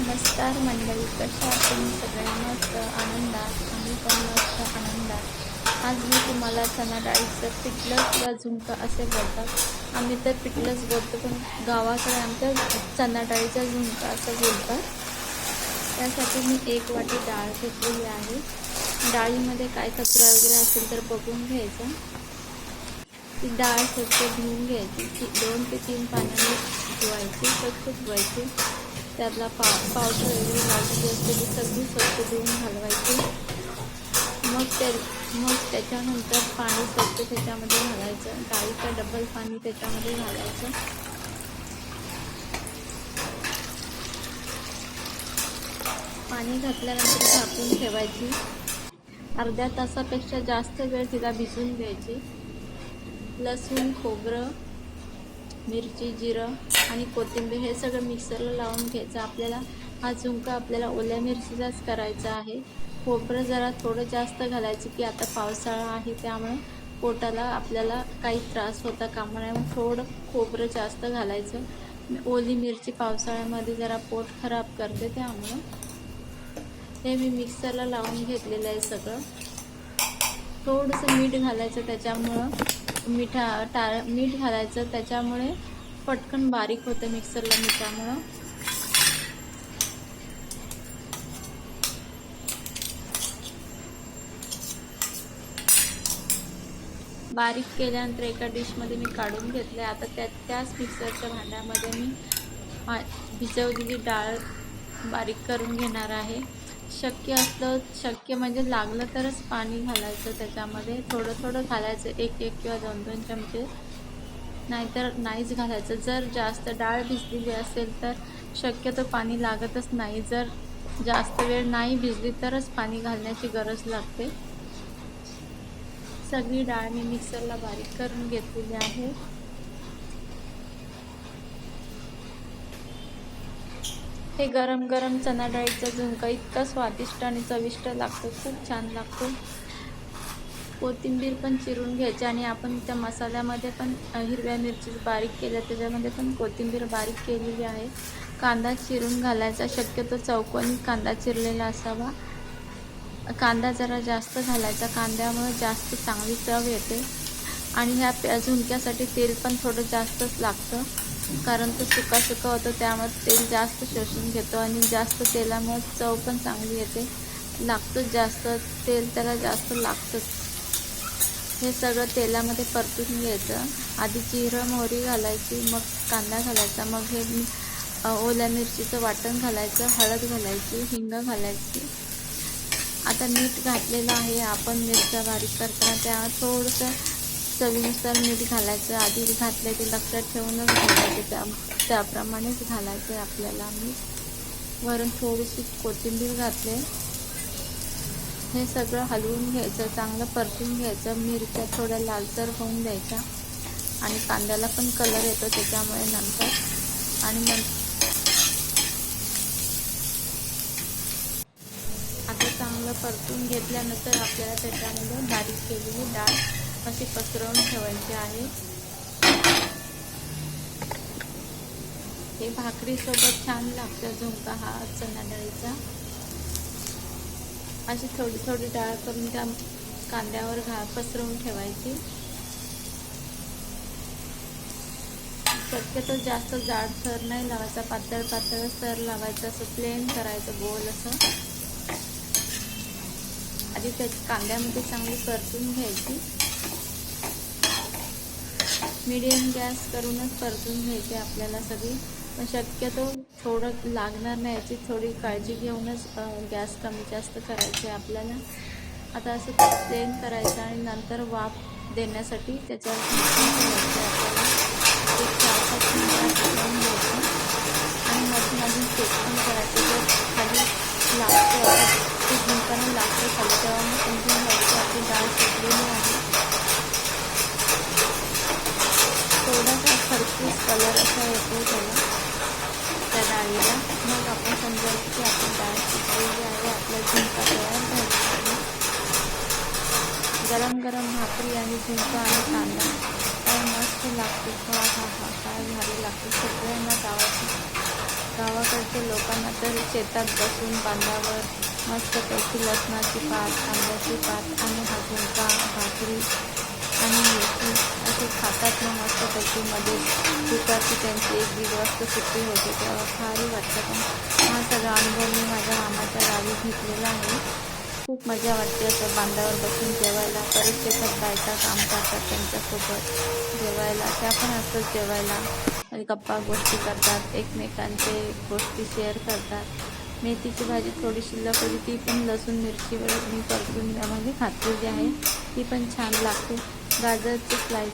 नमस्कार मंडळी कशा आहात तुम्ही? सगळे मस्त आनंदात आम्ही पण मस्त आनंदात. आज मी तुम्हाला चणा डाळीचं पिठलं किंवा झुणका असे बोलतात. आम्ही तर पिठलंच बोलतो पण गावाकडे आमच्या चणा डाळीचा झुणका असं बोलतात. त्यासाठी मी एक वाटी डाळ घेतलेली आहे. डाळीमध्ये काय कचरा वगैरे असेल तर बघून घ्यायचा. ती डाळ स्वच्छ धुवून घ्यायची. ती दोन ते तीन पाण्याने धुवायची स्वच्छ धुवायची. त्यातला पा पावडर वगैरे लागली असते ती सगळी स्वच्छ धुवून घालवायची. मग त्या मग त्याच्यानंतर पाणी स्वच्छ त्याच्यामध्ये घालायचं. डाळीचं डबल पाणी त्याच्यामध्ये घालायचं. पाणी घातल्यानंतर झाकून ठेवायची. अर्ध्या तासापेक्षा जास्त वेळ तिला भिजून द्यायची लसूण खोबरं मिरची जिरं आणि कोथिंबीर हे सगळं मिक्सरला लावून घ्यायचं. आपल्याला हा झुंका आपल्याला ओल्या मिरचीचाच करायचा आहे. खोबरं जरा थोडं जास्त घालायचं की आता पावसाळा आहे त्यामुळे पोटाला आपल्याला काही त्रास होता कामा नये. थोडं खोबरं जास्त घालायचं. ओली मिरची पावसाळ्यामध्ये जरा पोट खराब करते त्यामुळं हे मी मिक्सरला लावून घेतलेलं आहे सगळं. थोडंसं मीठ घालायचं त्याच्यामुळं मिठा टा मीठ घालायचं. त्याच्यामुळे पटकन बारीक होतं मिक्सरला मिठामुळं. बारीक केल्यानंतर एका डिशमध्ये मी काढून घेतले आता त्या त्याच मिक्सरच्या भांड्यामध्ये मी मा- भिजवलेली डाळ बारीक करून घेणार आहे. शक्य असलं शक्य म्हणजे लागलं तरच पाणी घालायचं त्याच्यामध्ये. थोडं थोडं घालायचं एक एक किंवा दोन दोन चमचे. नाहीतर नाहीच घालायचं. जर जास्त डाळ भिजलेली असेल तर शक्यतो पाणी लागतच नाही. जर जास्त वेळ नाही भिजली तरच पाणी घालण्याची गरज लागते. सगळी डाळ मी मिक्सरला बारीक करून घेतलेली आहे. हे गरम गरम चणा डाळीचा झुणका इतका स्वादिष्ट आणि चविष्ट लागतो खूप छान लागतो. कोथिंबीर पण चिरून घ्यायची आणि आपण त्या मसाल्यामध्ये पण हिरव्या मिरची बारीक केल्या त्याच्यामध्ये पण कोथिंबीर बारीक केलेली आहे. कांदा चिरून घालायचा शक्यतो चौकोनी कांदा चिरलेला असावा. कांदा जरा जास्त घालायचा कांद्यामुळे जास्त चांगली चव येते. आणि ह्या प्या झुणक्यासाठी तेल पण थोडं जास्तच लागतं. कारण तो सुका सुका होतो त्यामुळे तेल जास्त शोषून घेतो आणि जास्त तेलामुळे चव पण चांगली येते. लागतंच जास्त तेल त्याला जास्त लागतंच. हे सगळं तेलामध्ये परतून घ्यायचं. आधी जिरं मोहरी घालायची मग कांदा घालायचा मग हे ओल्या मिरचीचं वाटण घालायचं हळद घालायची हिंग घालायची. आता मीठ घातलेलं आहे आपण मिरच्या बारीक करताना त्या थोडंसं चवीनुसार मीठ घालायचं आधी घातलं ते लक्षात ठेवूनच घालायचं. त्या त्याप्रमाणेच घालायचं आपल्याला मीठ वरून थोडीशी कोथिंबीर घातले. हे सगळं हलवून घ्यायचं चांगलं परतून घ्यायचं. मिरच्या थोड्या लालसर होऊन द्यायच्या. आणि कांद्याला पण कलर येतो त्याच्यामुळे नंतर. आणि नंतर आता चांगलं परतून घेतल्यानंतर आपल्याला त्याच्यामध्ये बारीक केलेली डाळ अशी पसरवून ठेवायची आहे. हे भाकरीसोबत छान लागतं झुणका हा चणा डाळीचा. अशी थोडी थोडी डाळ करून त्या कांद्यावर घा पसरवून ठेवायची. शक्यतो जास्त जाड थर नाही लावायचा पातळ पातळ थर लावायचा असं प्लेन करायचं गोल असं. आधी त्या कांद्यामध्ये चांगली परतून घ्यायची. मिडियम गॅस करूनच परतून घ्यायची आपल्याला सगळी. पण शक्यतो थोडं लागणार नाही याची थोडी काळजी घेऊनच गॅस कमी जास्त करायची आहे आपल्याला. आता असं प्लेन करायचं आणि नंतर वाफ देण्यासाठी त्याच्यावर झाकून ठेवायचं आहे आपल्याला एक चार पाच मिनिटात ठेवून घ्यायचं आणि मधून अजून चेक पण करायचं जर खाली लागतं ते झुंकाने लागतं खाली तेव्हा मग समजून घ्यायचं आपली डाळ शिजलेली आहे थोडासा खरपूस कलर असा येतो त्याला त्या डाळीला मग आपण समजायचं इथे जे आहे आपला झुणका तयार झालेला आहे गरम गरम भाकरी आणि झुणका आणि कांदा. काय मस्त लागते हा हा हा. काय भारी लागते. सगळ्यांना गावाची गावाकडच्या लोकांना तर शेतात बसून बांधावर मस्तपैकी लसणाची पात कांद्याची पात आणि हा झुणका भाकरी आणि मिरची मस्त पट्टीमध्ये मग मस्तपैकी मध्ये दुपारची त्यांची एक दीड वाजता सुट्टी होते तेव्हा भारी वाटतं पण हा सगळा अनुभव मी माझ्या मामाच्या गावी घेतलेला आहे. खूप मजा वाटते असं बांधावर बसून जेवायला. परत शेतात बायका काम करतात त्यांच्यासोबत जेवायला. त्या पण असतात जेवायला. आणि गप्पा गोष्टी करतात एकमेकांचे गोष्टी शेअर करतात. मेथीची भाजी थोडी शिल्लक होती ती पण लसूण मिरची वगैरे मी परतून त्यामध्ये जी आहे. ती पण छान लागते. गाजरचे स्लाइस